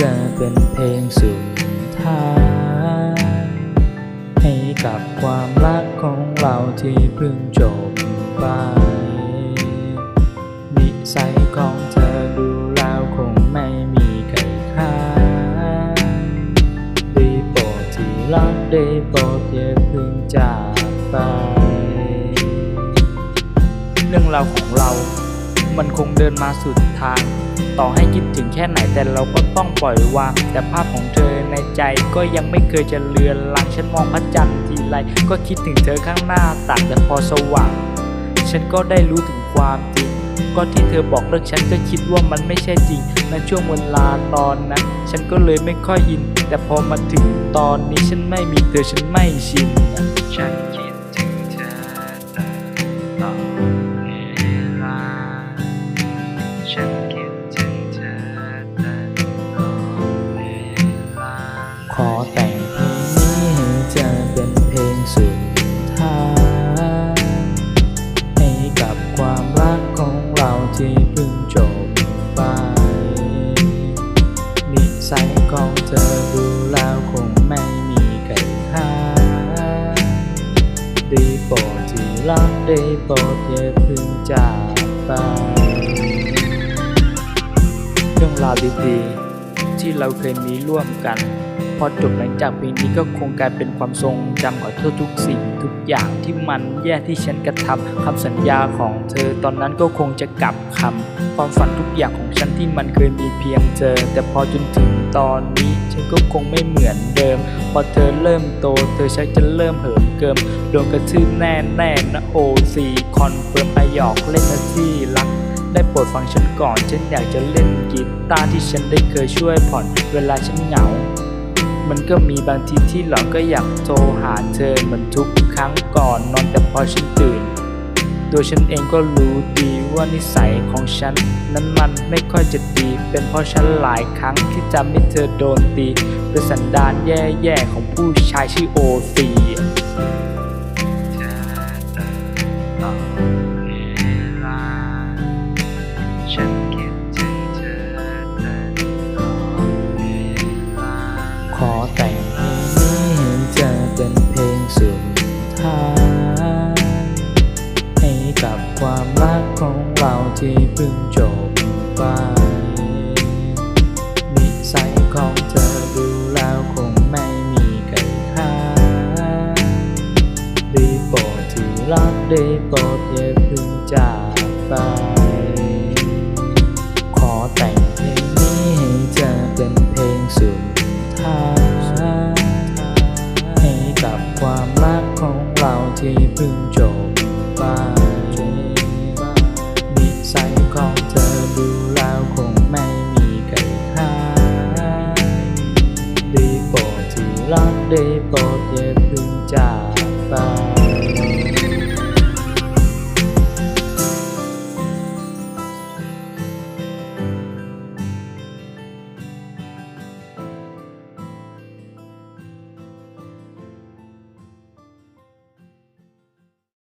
จะเป็นเพลงสุดท้าย ให้กับความรักของเราที่เพิ่งจบไป นิสัยของเธอดูแล้วคงไม่มีใครค่าได้โปรดที่รักได้โปรดอย่าเพิ่งจากไป เรื่องราวของเรา มันคงเดินมาสุดทาง ต่อให้คิดถึงแค่ไหนแต่เราก็ต้องปล่อยวาง แต่ภาพของเธอในใจก็ยังไม่เคยจะเลือนลางฉันมองพระจันทร์ทีไรก็คิดถึงเธอข้างหน้าต่างแต่พอสว่าง ฉันก็ได้รู้ถึงความจริงก็ที่เธอบอกเลิกฉันก็คิดว่ามันไม่ใช่จริงในช่วงเวลาตอนนั้น ฉันก็เลยไม่ค่อยอิน แต่พอมาถึงตอนนี้ฉันไม่มีเธอฉันไม่ชินฉันคิดถึงเธอตลอด ธอดูแล้วคงไม่มีใครค่าได้โปรดที่รักได้โปรดอย่าเพิ่งจากไปเรื่องราวดีๆ ที่เราเคยมีร่วมกัน พอจบหลังจากเพลงนี้ก็คงกลายเป็นความทรงจำของเธอทุกสิ่งทุกอย่างที่มันแย่ที่ฉันกระทำคำสัญญาของเธอตอนนั้นก็คงจะกลับคำความฝันทุกอย่างของฉันที่มันเคยมีเพียงเธอ แต่พอจนถึง ตอนนี้ฉันก็คงไม่เหมือนเดิม พอเธอเริ่มโตเธอชักจะเริ่มเหิมเกิมโดนกระทืบแน่แน่นะโอซีคอนเฟิร์มอหยอกเล่นนะที่รัก ได้โปรดฟังฉันก่อน ฉันอยากจะเล่นกีตาร์ที่ฉันได้เคยช่วยผ่อนเวลาฉันเหงา มันก็มีบางทีที่เราก็อยากโทรหาเธอเหมือนทุกครั้งก่อนนอนแต่พอฉันตื่น ตัวฉันเองก็รู้ดีว่านิสัยของฉัน นั้นมันไม่ค่อยจะดี เป็นเพราะฉันหลายครั้งที่จำให้เธอโดนตีเป็นสันดานแย่ๆของผู้ชายชื่อโอซี ความรักของเราที่เพิ่งจบไป นิสัยของเธอดูแล้วคงไม่มีใครค่าได้โปรดที่รักได้โปรดอย่าเพิ่งจากไป ขอแต่งเพลงนี้ให้เธอเป็นเพลงสุดท้ายให้กับความรักของเราที่เพิ่งจบไป ได้โปรดที่รักได้โปรดอย่าเพิ่งจากไป